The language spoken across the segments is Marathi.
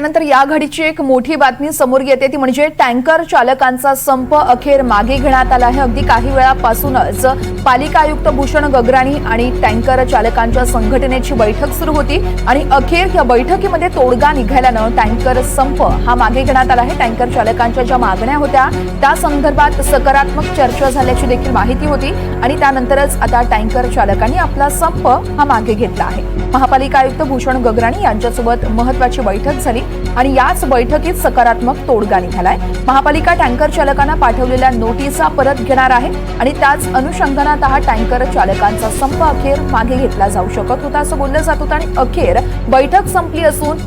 त्यानंतर या घडीची एक मोठी बातमी समोर येते. ती म्हणजे टँकर चालकांचा संप अखेर मागे घेण्यात आला आहे. अगदी काही वेळापासूनच पालिका आयुक्त भूषण गगराणी आणि टँकर चालकांच्या संघटनेची बैठक सुरू होती आणि अखेर या बैठकीमध्ये तोडगा निघाल्यानं टँकर संप हा मागे घेण्यात आला आहे. टँकर चालकांच्या ज्या मागण्या होत्या त्या संदर्भात सकारात्मक चर्चा झाल्याची देखील माहिती होती आणि त्यानंतरच आता टँकर चालकांनी आपला संप हा मागे घेतला आहे. महापालिका आयुक्त भूषण गगराणी यांच्यासोबत महत्वाची बैठक झाली. आणि याच बैठकीत सकारात्मक तोडगा निघालाय. महापालिका टँकर चालकांना पाठवलेल्या नोटिसा परत घेणार आहे आणि त्याच अनुषंगानात हा टँकर चालकांचा संप अखेर मागे घेतला जाऊ शकत होता असं बोललं जात होतं आणि अखेर बैठक संपली असून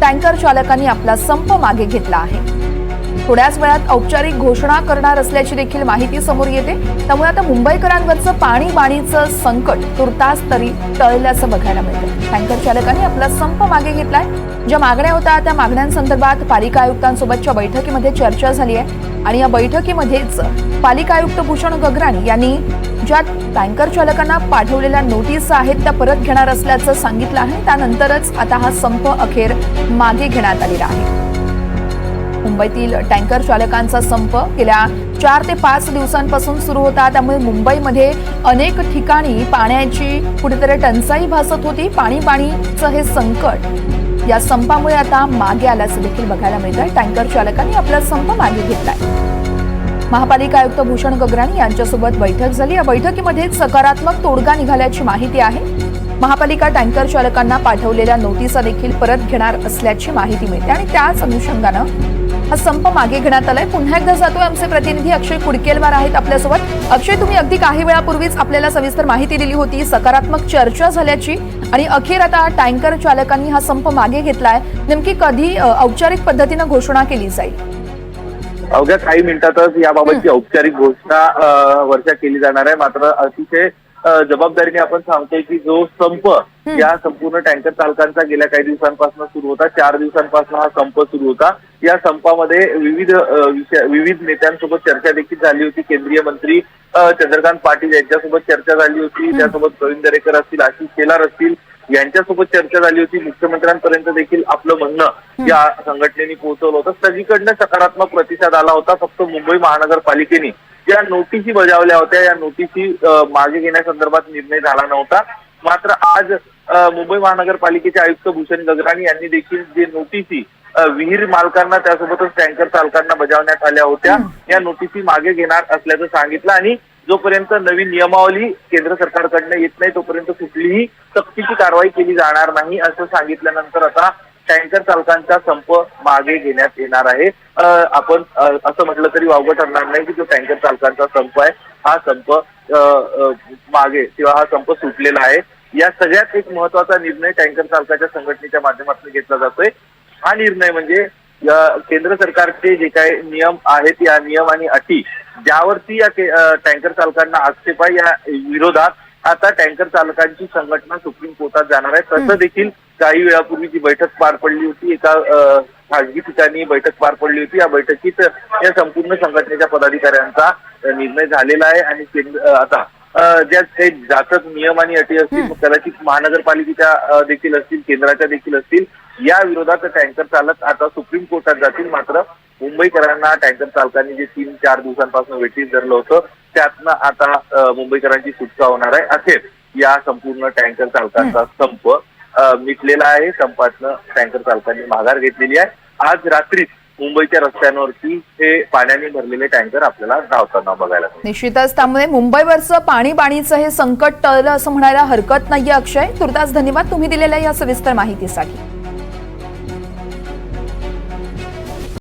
टँकर चालकांनी आपला संप मागे घेतला आहे. थोड्याच वेळात औपचारिक घोषणा करणार असल्याची देखील माहिती समोर येते. त्यामुळे आता मुंबईकरांवरचं पाणी बाणीचं संकट तुर्तास तरी टळल्याचं बघायला मिळतं. टँकर चालकांनी आपला संप मागे घेतलाय. ज्या मागण्या होत्या त्या मागण्यांसंदर्भात पालिका आयुक्तांसोबतच्या बैठकीमध्ये चर्चा झाली आहे. आणि या बैठकीमध्येच पालिका आयुक्त भूषण गगराणी यांनी ज्या टँकर चालकांना पाठवलेल्या नोटीस आहेत त्या परत घेणार असल्याचं सांगितलं आहे. त्यानंतरच आता हा संप अखेर मागे घेण्यात आलेला आहे. मुंबईतील टँकर चालकांचा संप. गेल्या चार ते पाच दिवसांपासून सुरू होता. त्यामुळे मुंबईमध्ये अनेक ठिकाणी पाण्याची कुठेतरी टंचाई भासत होती. पाणी पाणीचं हे संकट या संपामुळे आता मागे आल्याचं देखील बघायला मिळतंय. टँकर चालकांनी आपला संप मागे घेतलाय. महापालिका आयुक्त भूषण गगराणी यांच्यासोबत बैठक झाली. या बैठकीमध्ये सकारात्मक तोडगा निघाल्याची माहिती आहे. महापालिका टँकर चालकांना पाठवलेल्या नोटिसा देखील परत घेणार असल्याची माहिती मिळते आणि त्याच अनुषंगानं हा संप मागे घेण्यात आलाय. पुन्हा एकदा जातोय आमचे प्रतिनिधी. अक्षय कुडकेलवार आहेत आपल्यासोबत. अक्षय तुम्ही अगदी काही वेळापूर्वीच आपल्याला सविस्तर माहिती दिली होती. सकारात्मक चर्चा झाल्याची आणि अखेर आता टँकर चालकांनी हा संप मागे घेतलाय. नेमकी कधी औपचारिक पद्धतीनं घोषणा केली जाईल? अवघ्या काही मिनिटातच याबाबतची औपचारिक घोषणा वर्षा केली जाणार आहे. मात्र अतिशय जबाबदारीने आपण सांगतोय की जो संप या संपूर्ण टँकर चालकांचा गेल्या काही दिवसांपासून सुरू होता चार दिवसांपासून हा संप सुरू होता. या संपामध्ये विविध विविध नेत्यांसोबत चर्चा देखील झाली होती. केंद्रीय मंत्री चंद्रकांत पाटील यांच्यासोबत चर्चा झाली होती. त्यासोबत प्रवीण दरेकर असतील आशिष शेलार असतील यांच्यासोबत चर्चा झाली होती. मुख्यमंत्र्यांपर्यंत देखील आपलं म्हणणं या संघटनेने पोहोचवलं होतं. सगळीकडनं सकारात्मक प्रतिसाद आला होता. फक्त मुंबई महानगरपालिकेने ज्या नोटिसी बजावल्या होत्या या नोटिसी मागे घेण्यासंदर्भात निर्णय झाला नव्हता. मात्र आज मुंबई महानगरपालिकेचे आयुक्त भूषण गगराणी यांनी देखील जे नोटिसी विहीर मालकांना त्यासोबतच टँकर चालकांना बजावण्यात आल्या होत्या या नोटिसी मागे घेणार असल्याचं सांगितलं आणि जोपर्यंत नवीन नियमावली केंद्र सरकारकडनं येत नाही तोपर्यंत कुठलीही सक्तीची कारवाई केली जाणार नाही असं सांगितल्यानंतर आता टँकर चालकांचा संप मागे घेण्यात येणार आहे. आपण असं म्हटलं तरी वावगं ठरणार नाही की जो टँकर चालकांचा संप आहे. हा संप मागे किंवा हा संप सुटलेला आहे. या सगळ्यात एक महत्त्वाचा निर्णय टँकर चालकाच्या संघटनेच्या माध्यमातून घेतला जातोय. हा निर्णय म्हणजे केंद्र सरकारचे जे काही नियम आहेत या नियम आणि अटी ज्यावरती या टँकर चालकांना आक्षेप आहे या विरोधात आता टँकर चालकांची संघटना सुप्रीम कोर्टात जाणार आहे. तसं देखील काही वेळापूर्वी जी बैठक पार पडली होती एका अ, खासगी ठिकाणी बैठक पार पडली होती. या बैठकीत या संपूर्ण संघटनेच्या पदाधिकाऱ्यांचा निर्णय झालेला आहे आणि केंद्र आता ज्या काही जाचक नियम आणि अटी असतील कदाचित महानगरपालिकेच्या देखील असतील केंद्राच्या देखील असतील या विरोधात टँकर चालक आता सुप्रीम कोर्टात जातील. मात्र मुंबईकरांना टँकर चालकांनी जे तीन चार दिवसांपासून वेटीस धरलं होतं त्यातनं आता मुंबईकरांची सुटका होणार आहे. अखेर या संपूर्ण टँकर चालकांचा संप मिटलेला आहे संपातनं टँकर चालकांनी माघार घेतलेली आहे. आज रात्रीच मुंबईच्या रस्त्यांवरती हे पाण्याने भरलेले टँकर आपल्याला धावताना बघायला निश्चितच त्यामुळे मुंबईवरचं पाणी बाणीचं हे संकट टळलं असं म्हणायला हरकत नाहीये अक्षय. तुर्तास धन्यवाद. तुम्ही दिलेल्या या सविस्तर माहितीसाठी.